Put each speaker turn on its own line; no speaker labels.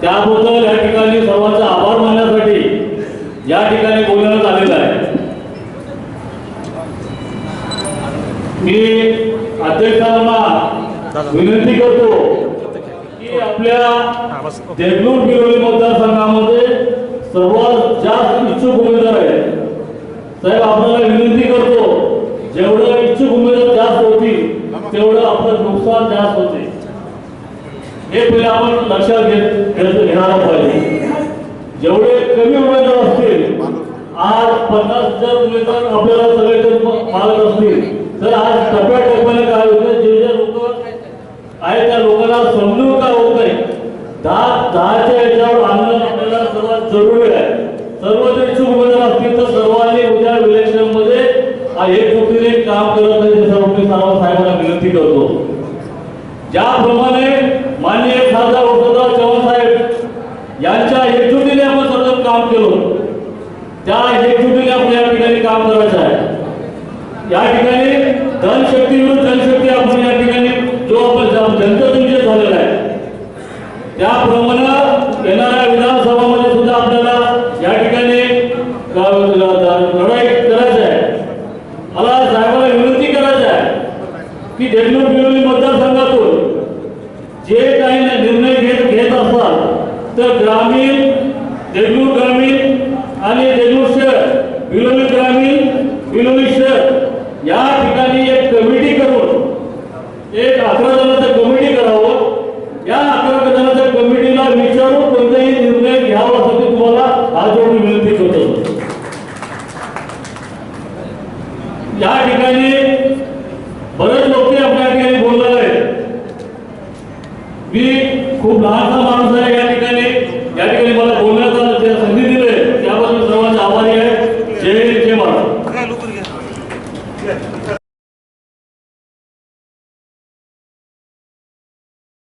त्याबद्दल या ठिकाणी सर्वांचा आभार मानण्यासाठी या ठिकाणी बोलण्यात आलेलं आहे. मी अध्यक्षांना विनंती करतो की आपल्या देगलूर बिरोली मतदारसंघामध्ये सर्वात जास्त इच्छुक उमेदवार आहेत. साहेब आपल्याला विनंती करतो जेवढं इच्छुक उमेदवार जास्त होती तेवढं आपलं नुकसान जास्त होते. हे पहिले आपण लक्षात घेत घेणारा पाहिजे. जेवढे कमी उमेदवार असतील आज पन्नास हजार उमेदवार आपल्याला सगळे जर मागत असतील तर आज टप्प्याटप्प्याने काय होतं जे जे लोक आहे त्या लोकांना समजून काय होत नाही? दहा दहाच्या याच्यावर आणणं आपल्याला सर्वात जरुरी आहे. सर्व जर इच्छुक उमेदवार असतील तर सर्वांनी उद्या इलेक्शनमध्ये एकजुटीने काम करत नाही त्याच्यावर मी सर्व साहेबांना विनंती करतो. ज्याप्रमाणे त्या एकजुटीने आपण या ठिकाणी काम करायचं आहे. या ठिकाणी धनशक्ती विरुद्ध जनशक्ती आपण या ठिकाणी जो आपण जन- झालेला आहे त्याप्रमाणे येणाऱ्या विधानसभामध्ये सुद्धा आपल्याला या ठिकाणी लढाई करायचं आहे. मला साहेबांना विनंती करायचं आहे की देवणूक बिरोली मतदारसंघातून जे काही निर्णय घेत घेत असतात तर ग्रामीण देग्लू ग्रामीण आणि सर्वांसाठी तुम्हाला आज एवढी विनंती करतो. या ठिकाणी बरेच लोक आपल्या ठिकाणी बोलणार आहे मी खूप लहानसा माणूस आहे या ठिकाणी. या ठिकाणी मला बोलण्याचा ज्या संधी दिली त्याबद्दल सर्वांचे आभारी आहे. जय जय महाराज